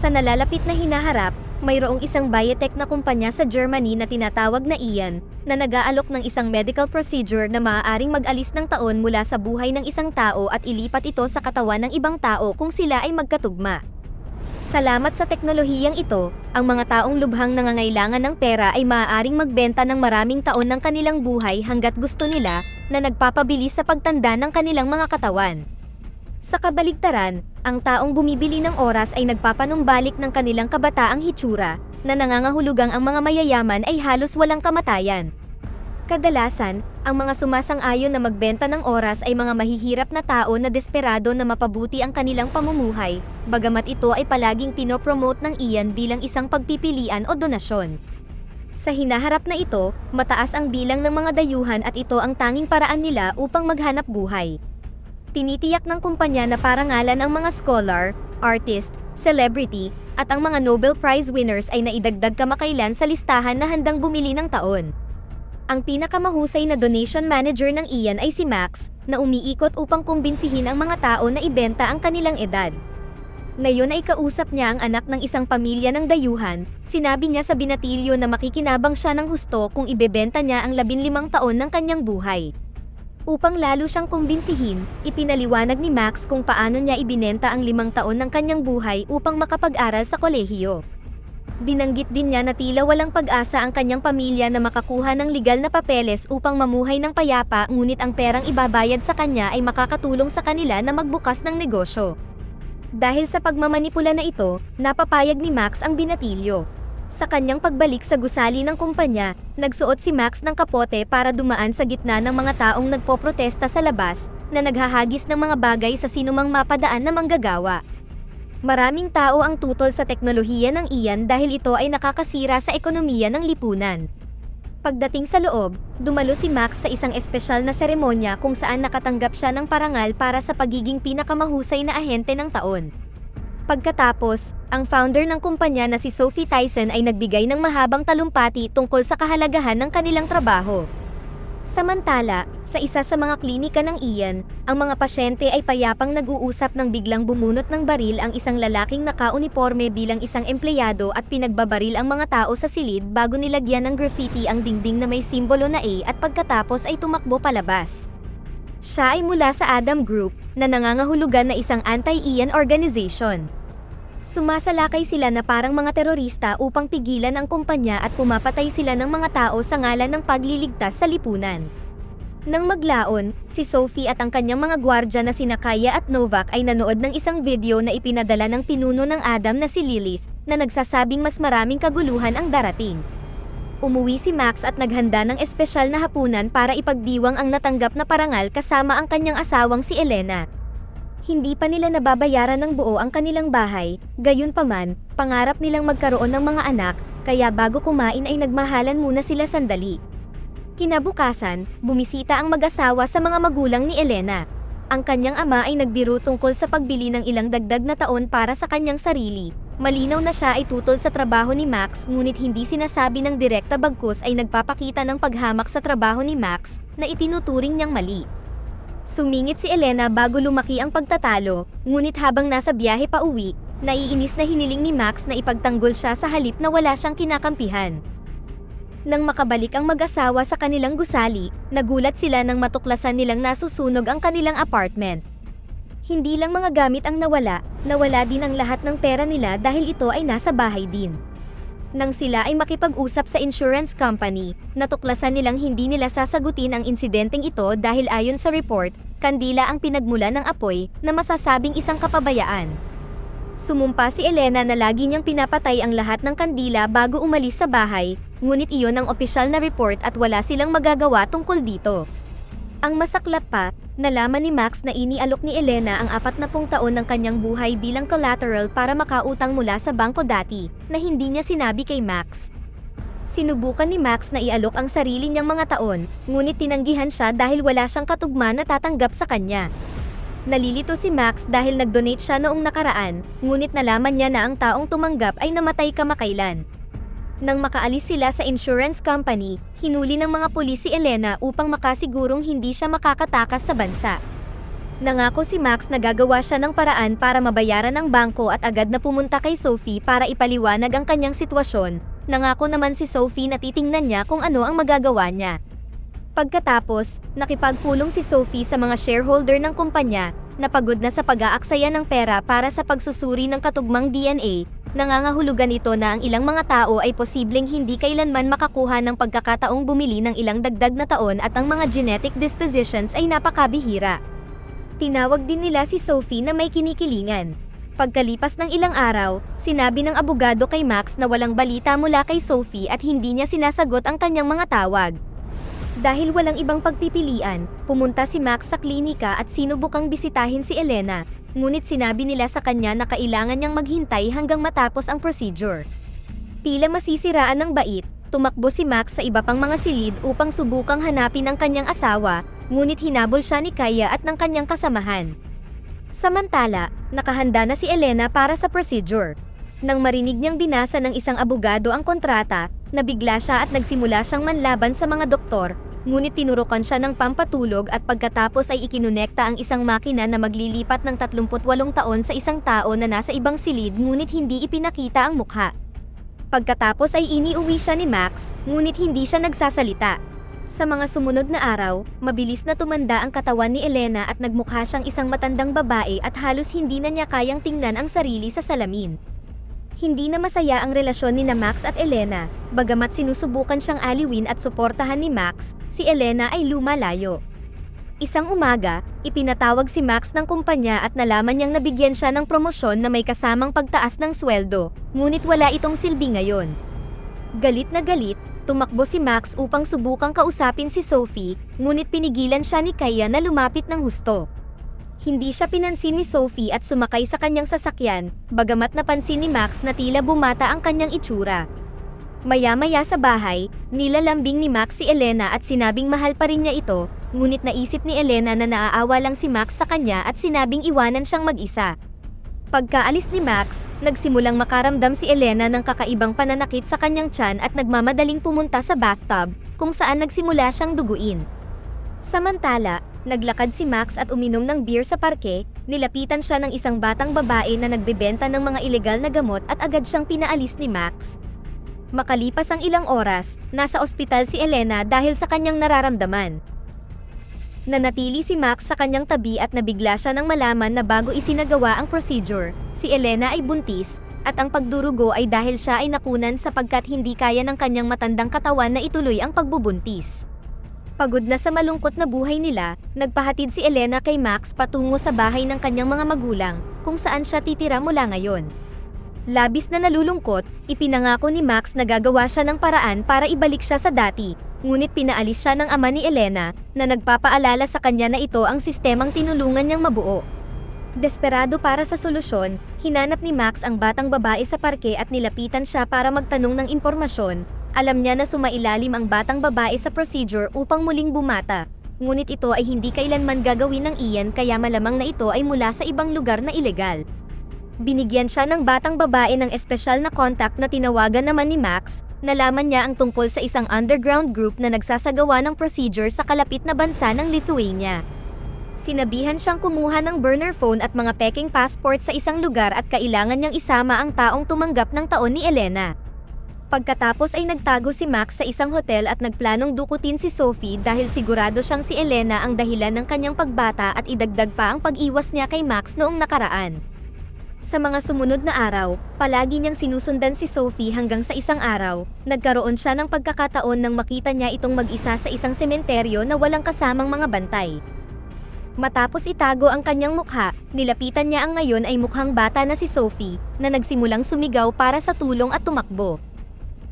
Sa nalalapit na hinaharap, mayroong isang biotech na kumpanya sa Germany na tinatawag na Ian, na nag-aalok ng isang medical procedure na maaaring mag-alis ng taon mula sa buhay ng isang tao at ilipat ito sa katawan ng ibang tao kung sila ay magkatugma. Salamat sa teknolohiyang ito, ang mga taong lubhang nangangailangan ng pera ay maaaring magbenta ng maraming taon ng kanilang buhay hanggat gusto nila, na nagpapabilis sa pagtanda ng kanilang mga katawan. Sa kabaligtaran, ang taong bumibili ng oras ay nagpapanumbalik ng kanilang kabataang hitsura, na nangangahulugang ang mga mayayaman ay halos walang kamatayan. Kadalasan, ang mga sumasang-ayon na magbenta ng oras ay mga mahihirap na tao na desperado na mapabuti ang kanilang pamumuhay, bagamat ito ay palaging pinopromote ng iyan bilang isang pagpipilian o donasyon. Sa hinaharap na ito, mataas ang bilang ng mga dayuhan at ito ang tanging paraan nila upang maghanap buhay. Tinitiyak ng kumpanya na parangalan ang mga scholar, artist, celebrity, at ang mga Nobel Prize winners ay naidagdag kamakailan sa listahan na handang bumili ng taon. Ang pinakamahusay na donation manager ng iyan ay si Max, na umiikot upang kumbinsihin ang mga tao na ibenta ang kanilang edad. Ngayon ay kausap niya ang anak ng isang pamilya ng dayuhan, sinabi niya sa binatilyo na makikinabang siya ng husto kung ibebenta niya ang 15 taon ng kanyang buhay. Upang lalo siyang kumbinsihin, ipinaliwanag ni Max kung paano niya ibinenta ang limang taon ng kanyang buhay upang makapag-aral sa kolehiyo. Binanggit din niya na tila walang pag-asa ang kanyang pamilya na makakuha ng legal na papeles upang mamuhay ng payapa ngunit ang perang ibabayad sa kanya ay makakatulong sa kanila na magbukas ng negosyo. Dahil sa pagmamanipula na ito, napapayag ni Max ang binatilyo. Sa kanyang pagbalik sa gusali ng kumpanya, nagsuot si Max ng kapote para dumaan sa gitna ng mga taong nagpoprotesta sa labas, na naghahagis ng mga bagay sa sinumang mapadaan na manggagawa. Maraming tao ang tutol sa teknolohiya ng iyan dahil ito ay nakakasira sa ekonomiya ng lipunan. Pagdating sa loob, dumalo si Max sa isang espesyal na seremonya kung saan nakatanggap siya ng parangal para sa pagiging pinakamahusay na ahente ng taon. Pagkatapos, ang founder ng kumpanya na si Sophie Tyson ay nagbigay ng mahabang talumpati tungkol sa kahalagahan ng kanilang trabaho. Samantala, sa isa sa mga klinika ng iyan, ang mga pasyente ay payapang nag-uusap nang biglang bumunot ng baril ang isang lalaking naka-uniforme bilang isang empleyado at pinagbabaril ang mga tao sa silid bago nilagyan ng graffiti ang dingding na may simbolo na A at pagkatapos ay tumakbo palabas. Siya ay mula sa Adam Group, na nangangahulugan na isang anti-Ian organization. Sumasalakay sila na parang mga terorista upang pigilan ang kumpanya at pumapatay sila ng mga tao sa ngalan ng pagliligtas sa lipunan. Nang maglaon, si Sophie at ang kanyang mga gwardya na sina Kaya at Novak ay nanood ng isang video na ipinadala ng pinuno ng Adam na si Lilith, na nagsasabing mas maraming kaguluhan ang darating. Umuwi si Max at naghanda ng espesyal na hapunan para ipagdiwang ang natanggap na parangal kasama ang kanyang asawang si Elena. Hindi pa nila nababayaran ng buo ang kanilang bahay, gayunpaman, pangarap nilang magkaroon ng mga anak, kaya bago kumain ay nagmahalan muna sila sandali. Kinabukasan, bumisita ang mag-asawa sa mga magulang ni Elena. Ang kanyang ama ay nagbiro tungkol sa pagbili ng ilang dagdag na taon para sa kanyang sarili. Malinaw na siya ay tutol sa trabaho ni Max ngunit hindi sinasabi ng direkta bagkus ay nagpapakita ng paghamak sa trabaho ni Max na itinuturing niyang mali. Sumingit si Elena bago lumaki ang pagtatalo, ngunit habang nasa biyahe pa uwi, naiinis na hiniling ni Max na ipagtanggol siya sa halip na wala siyang kinakampihan. Nang makabalik ang mag-asawa sa kanilang gusali, nagulat sila nang matuklasan nilang nasusunog ang kanilang apartment. Hindi lang mga gamit ang nawala, nawala din ang lahat ng pera nila dahil ito ay nasa bahay din. Nang sila ay makipag-usap sa insurance company, natuklasan nilang hindi nila sasagutin ang insidenteng ito dahil ayon sa report, kandila ang pinagmula ng apoy na masasabing isang kapabayaan. Sumumpa si Elena na lagi niyang pinapatay ang lahat ng kandila bago umalis sa bahay, ngunit iyon ang opisyal na report at wala silang magagawa tungkol dito. Ang masaklap pa, nalaman ni Max na inialok ni Elena ang apat na pung taon ng kanyang buhay bilang collateral para makautang mula sa bangko dati, na hindi niya sinabi kay Max. Sinubukan ni Max na ialok ang sarili niyang mga taon, ngunit tinanggihan siya dahil wala siyang katugma na tatanggap sa kanya. Nalilito si Max dahil nag-donate siya noong nakaraan, ngunit nalaman niya na ang taong tumanggap ay namatay kamakailan. Nang makaalis sila sa insurance company, hinuli ng mga pulis si Elena upang makasigurong hindi siya makakatakas sa bansa. Nangako si Max na gagawa siya ng paraan para mabayaran ang bangko at agad na pumunta kay Sophie para ipaliwanag ang kanyang sitwasyon. Nangako naman si Sophie na titingnan niya kung ano ang magagawa niya. Pagkatapos, nakipagpulong si Sophie sa mga shareholder ng kumpanya na pagod na sa pag-aaksaya ng pera para sa pagsusuri ng katugmang DNA, nangangahulugan ito na ang ilang mga tao ay posibleng hindi kailanman makakuha ng pagkakataong bumili ng ilang dagdag na taon at ang mga genetic dispositions ay napakabihira. Tinawag din nila si Sophie na may kinikilingan. Pagkalipas ng ilang araw, sinabi ng abogado kay Max na walang balita mula kay Sophie at hindi niya sinasagot ang kanyang mga tawag. Dahil walang ibang pagpipilian, pumunta si Max sa klinika at sinubukang bisitahin si Elena, ngunit sinabi nila sa kanya na kailangan niyang maghintay hanggang matapos ang procedure. Tila masisiraan ng bait, tumakbo si Max sa iba pang mga silid upang subukang hanapin ang kanyang asawa, ngunit hinabol siya ni Kaya at ng kanyang kasamahan. Samantala, nakahanda na si Elena para sa procedure. Nang marinig niyang binasa ng isang abogado ang kontrata, nabigla siya at nagsimula siyang manlaban sa mga doktor, ngunit tinurukan siya ng pampatulog at pagkatapos ay ikinonekta ang isang makina na maglilipat ng 38 taon sa isang tao na nasa ibang silid ngunit hindi ipinakita ang mukha. Pagkatapos ay iniuwi siya ni Max, ngunit hindi siya nagsasalita. Sa mga sumunod na araw, mabilis na tumanda ang katawan ni Elena at nagmukha siyang isang matandang babae at halos hindi na niya kayang tingnan ang sarili sa salamin. Hindi na masaya ang relasyon ni na Max at Elena, bagamat sinusubukan siyang aliwin at suportahan ni Max, si Elena ay lumalayo. Isang umaga, ipinatawag si Max ng kumpanya at nalaman niyang nabigyan siya ng promosyon na may kasamang pagtaas ng sweldo, ngunit wala itong silbi ngayon. Galit na galit, tumakbo si Max upang subukang kausapin si Sophie, ngunit pinigilan siya ni Kaya na lumapit ng husto. Hindi siya pinansin ni Sophie at sumakay sa kanyang sasakyan, bagamat napansin ni Max na tila bumata ang kanyang itsura. Maya-maya sa bahay, nilalambing ni Max si Elena at sinabing mahal pa rin niya ito, ngunit naisip ni Elena na naaawa lang si Max sa kanya at sinabing iwanan siyang mag-isa. Pagkaalis ni Max, nagsimulang makaramdam si Elena ng kakaibang pananakit sa kanyang tiyan at nagmamadaling pumunta sa bathtub, kung saan nagsimula siyang duguin. Samantala, naglakad si Max at uminom ng beer sa parke, nilapitan siya ng isang batang babae na nagbebenta ng mga ilegal na gamot at agad siyang pinaalis ni Max. Makalipas ang ilang oras, nasa ospital si Elena dahil sa kanyang nararamdaman. Nanatili si Max sa kanyang tabi at nabigla siya nang malaman na bago isinagawa ang procedure, si Elena ay buntis, at ang pagdurugo ay dahil siya ay nakunan sapagkat hindi kaya ng kanyang matandang katawan na ituloy ang pagbubuntis. Pagod na sa malungkot na buhay nila, nagpahatid si Elena kay Max patungo sa bahay ng kanyang mga magulang, kung saan siya titira mula ngayon. Labis na nalulungkot, ipinangako ni Max na gagawa siya ng paraan para ibalik siya sa dati, ngunit pinaalis siya ng ama ni Elena, na nagpapaalala sa kanya na ito ang sistemang tinulungan niyang mabuo. Desperado para sa solusyon, hinanap ni Max ang batang babae sa parke at nilapitan siya para magtanong ng impormasyon. Alam niya na sumailalim ang batang babae sa procedure upang muling bumata. Ngunit ito ay hindi kailanman gagawin ng iyan kaya malamang na ito ay mula sa ibang lugar na ilegal. Binigyan siya ng batang babae ng espesyal na contact na tinawagan naman ni Max, nalaman niya ang tungkol sa isang underground group na nagsasagawa ng procedure sa kalapit na bansa ng Lithuania. Sinabihan siyang kumuha ng burner phone at mga peking passport sa isang lugar at kailangan niyang isama ang taong tumanggap ng taon ni Elena. Pagkatapos ay nagtago si Max sa isang hotel at nagplanong dukutin si Sophie dahil sigurado siyang si Elena ang dahilan ng kanyang pagbata at idagdag pa ang pag-iwas niya kay Max noong nakaraan. Sa mga sumunod na araw, palagi niyang sinusundan si Sophie hanggang sa isang araw, nagkaroon siya ng pagkakataon nang makita niya itong mag-isa sa isang sementeryo na walang kasamang mga bantay. Matapos itago ang kanyang mukha, nilapitan niya ang ngayon ay mukhang bata na si Sophie, na nagsimulang sumigaw para sa tulong at tumakbo.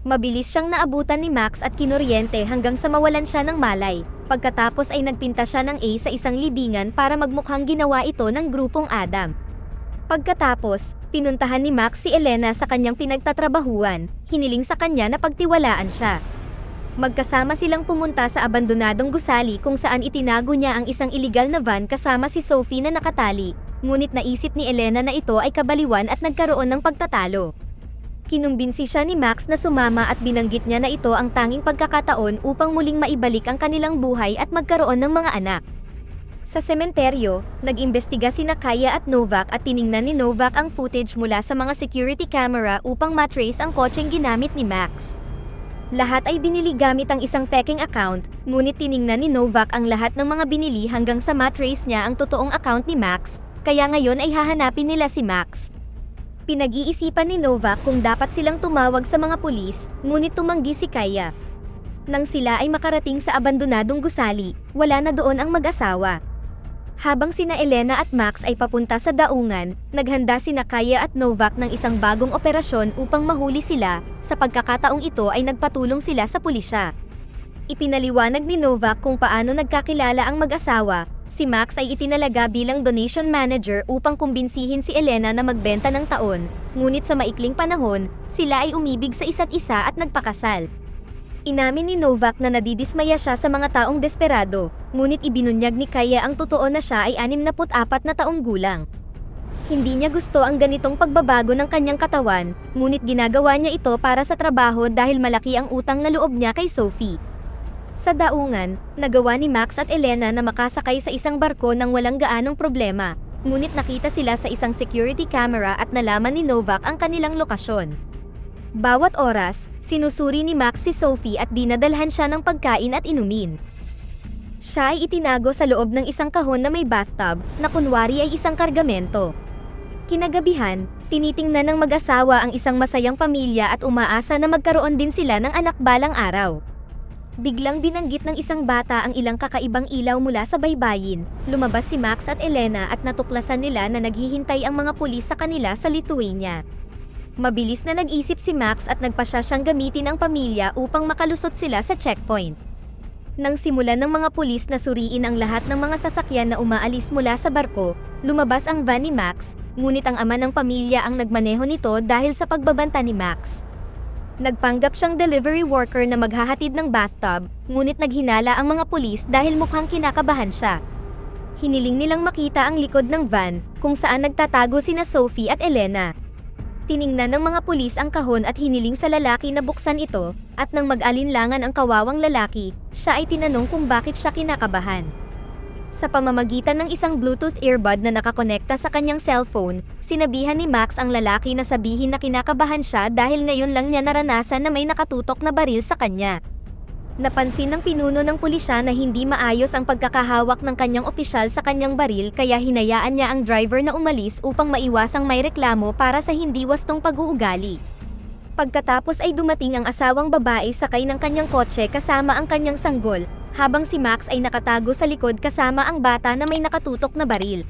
Mabilis siyang naabutan ni Max at kinuryente hanggang sa mawalan siya ng malay, pagkatapos ay nagpinta siya ng A sa isang libingan para magmukhang ginawa ito ng grupong Adam. Pagkatapos, pinuntahan ni Max si Elena sa kanyang pinagtatrabahuan, hiniling sa kanya na pagtiwalaan siya. Magkasama silang pumunta sa abandonadong gusali kung saan itinago niya ang isang iligal na van kasama si Sophie na nakatali, ngunit naisip ni Elena na ito ay kabaliwan at nagkaroon ng pagtatalo. Kinumbinsi siya ni Max na sumama at binanggit niya na ito ang tanging pagkakataon upang muling maibalik ang kanilang buhay at magkaroon ng mga anak. Sa sementeryo, nag-imbestiga sina Kaya at Novak at tiningnan ni Novak ang footage mula sa mga security camera upang matrace ang kotseng ginamit ni Max. Lahat ay binili gamit ang isang peking account, ngunit tiningnan ni Novak ang lahat ng mga binili hanggang sa matrace niya ang totoong account ni Max, kaya ngayon ay hahanapin nila si Max. Pinag-iisipan ni Novak kung dapat silang tumawag sa mga pulis, ngunit tumanggi si Kaya. Nang sila ay makarating sa abandonadong gusali, wala na doon ang mag-asawa. Habang sina Elena at Max ay papunta sa daungan, naghanda sina Kaya at Novak ng isang bagong operasyon upang mahuli sila, sa pagkakataong ito ay nagpatulong sila sa pulisya. Ipinaliwanag ni Novak kung paano nagkakilala ang mag-asawa, si Max ay itinalaga bilang donation manager upang kumbinsihin si Elena na magbenta ng taon, ngunit sa maikling panahon, sila ay umibig sa isa't isa at nagpakasal. Inamin ni Novak na nadidismaya siya sa mga taong desperado, ngunit ibinunyag ni Kaya ang totoo na siya ay 64 na taong gulang. Hindi niya gusto ang ganitong pagbabago ng kanyang katawan, ngunit ginagawa niya ito para sa trabaho dahil malaki ang utang na loob niya kay Sophie. Sa daungan, nagawa ni Max at Elena na makasakay sa isang barko nang walang gaanong problema, ngunit nakita sila sa isang security camera at nalaman ni Novak ang kanilang lokasyon. Bawat oras, sinusuri ni Max si Sophie at dinadalhan siya ng pagkain at inumin. Siya ay itinago sa loob ng isang kahon na may bathtub, na kunwari ay isang kargamento. Kinagabihan, tinitingnan ng mag-asawa ang isang masayang pamilya at umaasa na magkaroon din sila ng anak balang araw. Biglang binanggit ng isang bata ang ilang kakaibang ilaw mula sa baybayin. Lumabas si Max at Elena at natuklasan nila na naghihintay ang mga pulis sa kanila sa Lithuania. Mabilis na nag-isip si Max at nagpasya siyang gamitin ang pamilya upang makalusot sila sa checkpoint. Nang simulan ng mga pulis na suriin ang lahat ng mga sasakyan na umaalis mula sa barko, lumabas ang van ni Max, ngunit ang ama ng pamilya ang nagmaneho nito dahil sa pagbabanta ni Max. Nagpanggap siyang delivery worker na maghahatid ng bathtub, ngunit naghinala ang mga pulis dahil mukhang kinakabahan siya. Hiniling nilang makita ang likod ng van, kung saan nagtatago sina Sophie at Elena. Tiningnan ng mga pulis ang kahon at hiniling sa lalaki na buksan ito, at nang mag-alinlangan ang kawawang lalaki, siya ay tinanong kung bakit siya kinakabahan. Sa pamamagitan ng isang Bluetooth earbud na nakakonekta sa kanyang cellphone, sinabihan ni Max ang lalaki na sabihin na kinakabahan siya dahil ngayon lang niya naranasan na may nakatutok na baril sa kanya. Napansin ng pinuno ng pulisya na hindi maayos ang pagkakahawak ng kanyang opisyal sa kanyang baril kaya hinayaan niya ang driver na umalis upang maiwasang may reklamo para sa hindi wastong pag-uugali. Pagkatapos ay dumating ang asawang babae sakay ng kanyang kotse kasama ang kanyang sanggol, habang si Max ay nakatago sa likod kasama ang bata na may nakatutok na baril.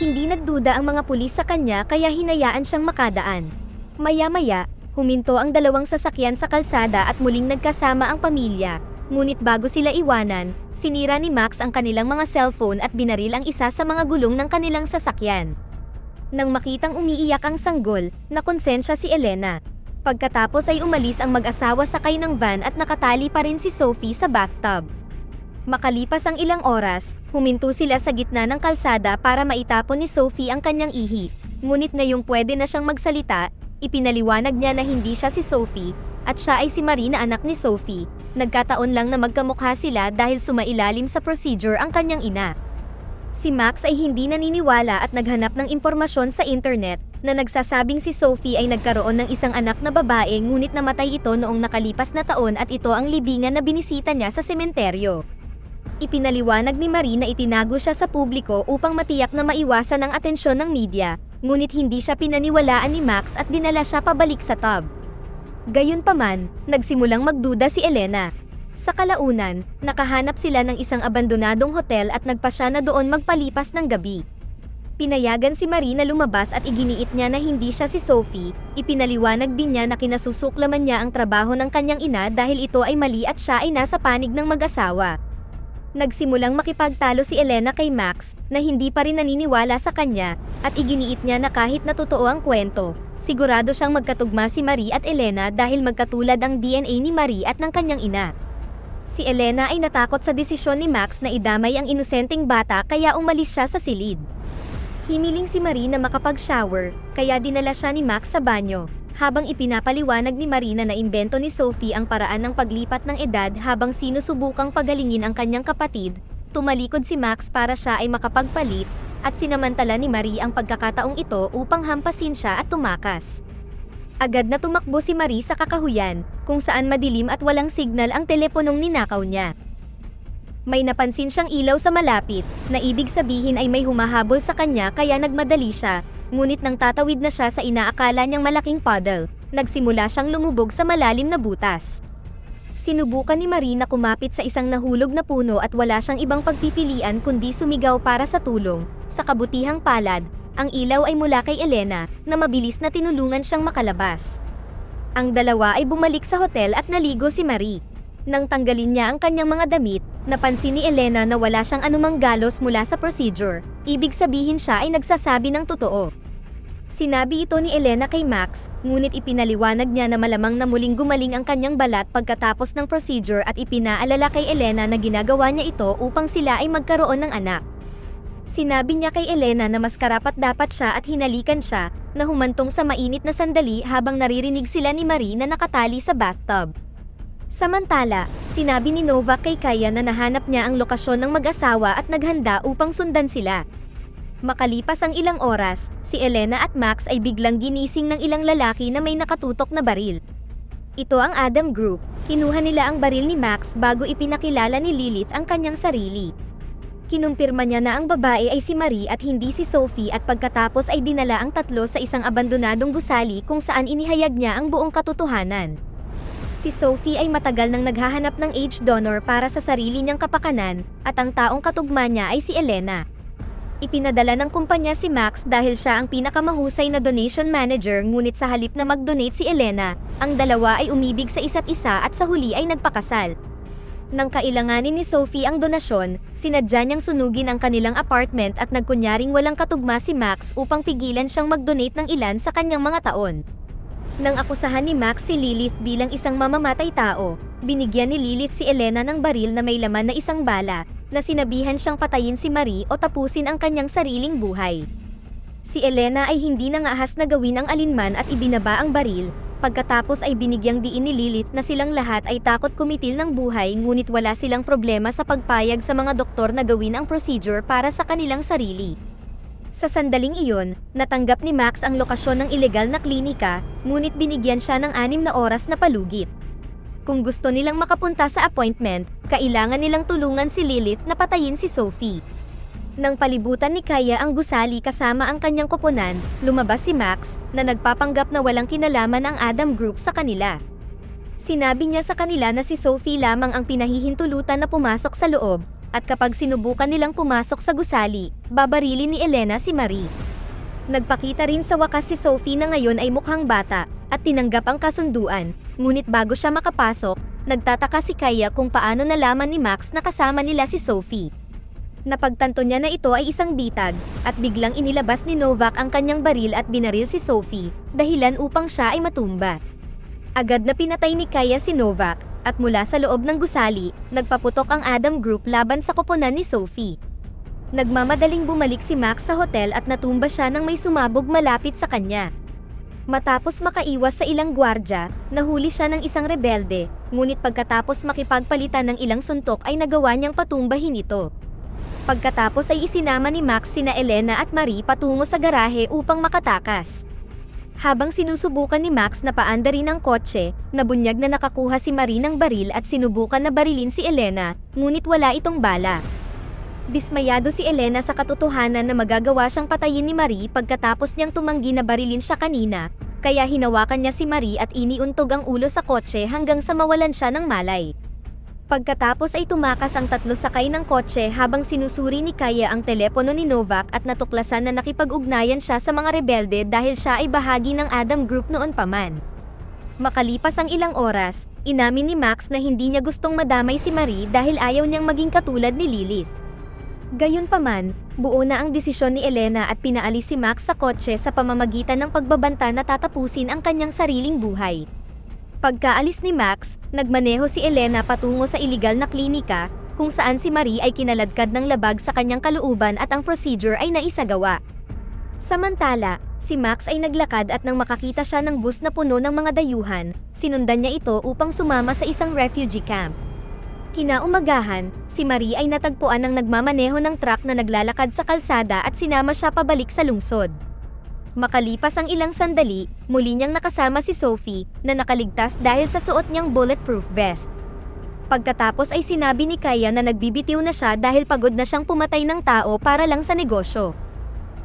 Hindi nagduda ang mga pulis sa kanya kaya hinayaan siyang makadaan. Maya-maya, Huminto ang dalawang sasakyan sa kalsada at muling nagkasama ang pamilya. Ngunit bago sila iwanan, sinira ni Max ang kanilang mga cellphone at binaril ang isa sa mga gulong ng kanilang sasakyan. Nang makitang umiiyak ang sanggol, nakonsensya si Elena. Pagkatapos ay umalis ang mag-asawa sakay ng van at nakatali pa rin si Sophie sa bathtub. Makalipas ang ilang oras, huminto sila sa gitna ng kalsada para maitapon ni Sophie ang kanyang ihi. Ngunit ngayong pwede na siyang magsalita, Ipinaliwanag niya na hindi siya si Sophie, at siya ay si Marie na anak ni Sophie. Nagkataon lang na magkamukha sila dahil sumailalim sa procedure ang kanyang ina. Si Max ay hindi naniniwala at naghanap ng impormasyon sa internet na nagsasabing si Sophie ay nagkaroon ng isang anak na babae ngunit namatay ito noong nakalipas na taon at ito ang libingan na binisita niya sa sementeryo. Ipinaliwanag ni Marie na itinago siya sa publiko upang matiyak na maiwasan ang atensyon ng media ngunit hindi siya pinaniwalaan ni Max at dinala siya pabalik sa tub. Gayunpaman, nagsimulang magduda si Elena. Sa kalaunan, nakahanap sila ng isang abandonadong hotel at nagpa siya na doon magpalipas ng gabi. Pinayagan si Marie na lumabas at iginiit niya na hindi siya si Sophie, ipinaliwanag din niya na kinasusuklaman niya ang trabaho ng kanyang ina dahil ito ay mali at siya ay nasa panig ng mag-asawa. Nagsimulang makipagtalo si Elena kay Max na hindi pa rin naniniwala sa kanya at iginiit niya na kahit na totoo ang kwento, sigurado siyang magkatugma si Marie at Elena dahil magkatulad ang DNA ni Marie at ng kanyang ina. Si Elena ay natakot sa desisyon ni Max na idamay ang inosenteng bata kaya umalis siya sa silid. Himiling si Marie na makapag-shower, kaya dinala siya ni Max sa banyo, habang ipinapaliwanag ni Marina na imbento ni Sophie ang paraan ng paglipat ng edad habang sinusubukang pagalingin ang kanyang kapatid, tumalikod si Max para siya ay makapagpalit, at sinamantala ni Marie ang pagkakataong ito upang hampasin siya at tumakas. Agad na tumakbo si Marie sa kakahuyan, kung saan madilim at walang signal ang teleponong ninakaw niya. May napansin siyang ilaw sa malapit, na ibig sabihin ay may humahabol sa kanya kaya nagmadali siya, ngunit nang tatawid na siya sa inaakala niyang malaking puddle, nagsimula siyang lumubog sa malalim na butas. Sinubukan ni Marie na kumapit sa isang nahulog na puno at wala siyang ibang pagpipilian kundi sumigaw para sa tulong. Sa kabutihang palad, ang ilaw ay mula kay Elena, na mabilis na tinulungan siyang makalabas. Ang dalawa ay bumalik sa hotel at naligo si Marie. Nang tanggalin niya ang kanyang mga damit, napansin ni Elena na wala siyang anumang galos mula sa procedure, ibig sabihin siya ay nagsasabi ng totoo. Sinabi ito ni Elena kay Max, ngunit ipinaliwanag niya na malamang na muling gumaling ang kanyang balat pagkatapos ng procedure at ipinaalala kay Elena na ginagawa niya ito upang sila ay magkaroon ng anak. Sinabi niya kay Elena na mas karapat dapat siya at hinalikan siya, na humantong sa mainit na sandali habang naririnig sila ni Marie na nakatali sa bathtub. Samantala, sinabi ni Novak kay Kaya na nahanap niya ang lokasyon ng mag-asawa at naghanda upang sundan sila. Makalipas ang ilang oras, si Elena at Max ay biglang ginising ng ilang lalaki na may nakatutok na baril. Ito ang Adam Group, kinuha nila ang baril ni Max bago ipinakilala ni Lilith ang kanyang sarili. Kinumpirma niya na ang babae ay si Marie at hindi si Sophie at pagkatapos ay dinala ang tatlo sa isang abandonadong gusali kung saan inihayag niya ang buong katotohanan. Si Sophie ay matagal nang naghahanap ng age donor para sa sarili niyang kapakanan, at ang taong katugma niya ay si Elena. Ipinadala ng kumpanya si Max dahil siya ang pinakamahusay na donation manager ngunit sa halip na mag-donate si Elena, ang dalawa ay umibig sa isa't isa at sa huli ay nagpakasal. Nang kailanganin ni Sophie ang donasyon, sinadya niyang sunugin ang kanilang apartment at nagkunyaring walang katugma si Max upang pigilan siyang mag-donate ng ilan sa kanyang mga taon. Nang akusahan ni Max si Lilith bilang isang mamamatay tao, binigyan ni Lilith si Elena ng baril na may laman na isang bala, na sinabihan siyang patayin si Marie o tapusin ang kanyang sariling buhay. Si Elena ay hindi nangaahas na gawin ang alinman at ibinaba ang baril, pagkatapos ay binigyang diin ni Lilith na silang lahat ay takot kumitil ng buhay ngunit wala silang problema sa pagpayag sa mga doktor na gawin ang procedure para sa kanilang sarili. Sa sandaling iyon, natanggap ni Max ang lokasyon ng ilegal na klinika, ngunit binigyan siya ng anim na oras na palugit. Kung gusto nilang makapunta sa appointment, kailangan nilang tulungan si Lilith na patayin si Sophie. Nang palibutan ni Kaya ang gusali kasama ang kanyang koponan, lumabas si Max, na nagpapanggap na walang kinalaman ang Adam Group sa kanila. Sinabi niya sa kanila na si Sophie lamang ang pinahihintulutan na pumasok sa loob, at kapag sinubukan nilang pumasok sa gusali, babarilin ni Elena si Marie. Nagpakita rin sa wakas si Sophie na ngayon ay mukhang bata, at tinanggap ang kasunduan, ngunit bago siya makapasok, nagtataka si Kaya kung paano nalaman ni Max na kasama nila si Sophie. Napagtanto niya na ito ay isang bitag, at biglang inilabas ni Novak ang kanyang baril at binaril si Sophie, dahilan upang siya ay matumba. Agad na pinatay ni Kaya si Novak, at mula sa loob ng gusali, nagpaputok ang Adam Group laban sa koponan ni Sophie. Nagmamadaling bumalik si Max sa hotel at natumba siya nang may sumabog malapit sa kanya. Matapos makaiwas sa ilang gwardya, nahuli siya ng isang rebelde, ngunit pagkatapos makipagpalitan ng ilang suntok ay nagawa niyang patumbahin ito. Pagkatapos ay isinama ni Max sina Elena at Marie patungo sa garahe upang makatakas. Habang sinusubukan ni Max na paandarin ang kotse, nabunyag na nakakuha si Marie ng baril at sinubukan na barilin si Elena, ngunit wala itong bala. Dismayado si Elena sa katotohanan na magagawa siyang patayin ni Marie pagkatapos niyang tumanggi na barilin siya kanina, kaya hinawakan niya si Marie at iniuntog ang ulo sa kotse hanggang sa mawalan siya ng malay. Pagkatapos ay tumakas ang tatlo sakay ng kotse habang sinusuri ni Kaya ang telepono ni Novak at natuklasan na nakipag-ugnayan siya sa mga rebelde dahil siya ay bahagi ng Adam Group noon pa man. Makalipas ang ilang oras, inamin ni Max na hindi niya gustong madamay si Marie dahil ayaw niyang maging katulad ni Lilith. Gayunpaman, buo na ang desisyon ni Elena at pinaalis si Max sa kotse sa pamamagitan ng pagbabanta na tatapusin ang kanyang sariling buhay. Pagkaalis ni Max, nagmaneho si Elena patungo sa iligal na klinika, kung saan si Marie ay kinaladkad ng labag sa kanyang kalooban at ang procedure ay naisagawa. Samantala, si Max ay naglakad at nang makakita siya ng bus na puno ng mga dayuhan, sinundan niya ito upang sumama sa isang refugee camp. Kinaumagahan, si Marie ay natagpuan ng nagmamaneho ng truck na naglalakad sa kalsada at sinama siya pabalik sa lungsod. Makalipas ang ilang sandali, muli niyang nakasama si Sophie na nakaligtas dahil sa suot niyang bulletproof vest. Pagkatapos ay sinabi ni Kaya na nagbibitiw na siya dahil pagod na siyang pumatay ng tao para lang sa negosyo.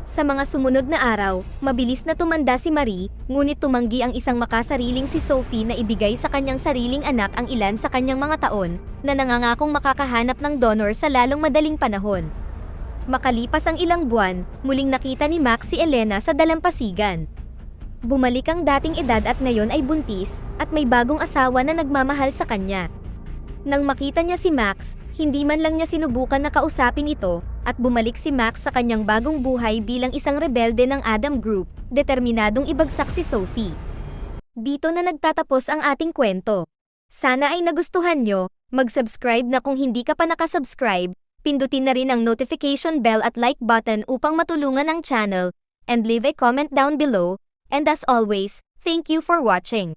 Sa mga sumunod na araw, mabilis na tumanda si Marie, ngunit tumanggi ang isang makasariling si Sophie na ibigay sa kanyang sariling anak ang ilan sa kanyang mga taon, na nangangakong makakahanap ng donor sa lalong madaling panahon. Makalipas ang ilang buwan, muling nakita ni Max si Elena sa dalampasigan. Bumalik ang dating edad at ngayon ay buntis, at may bagong asawa na nagmamahal sa kanya. Nang makita niya si Max, hindi man lang niya sinubukan na kausapin ito, at bumalik si Max sa kanyang bagong buhay bilang isang rebelde ng Adam Group, determinadong ibagsak si Sophie. Dito na nagtatapos ang ating kwento. Sana ay nagustuhan nyo, mag-subscribe na kung hindi ka pa nakasubscribe, pindutin na rin ang notification bell at like button upang matulungan ang channel, and leave a comment down below, and as always, thank you for watching.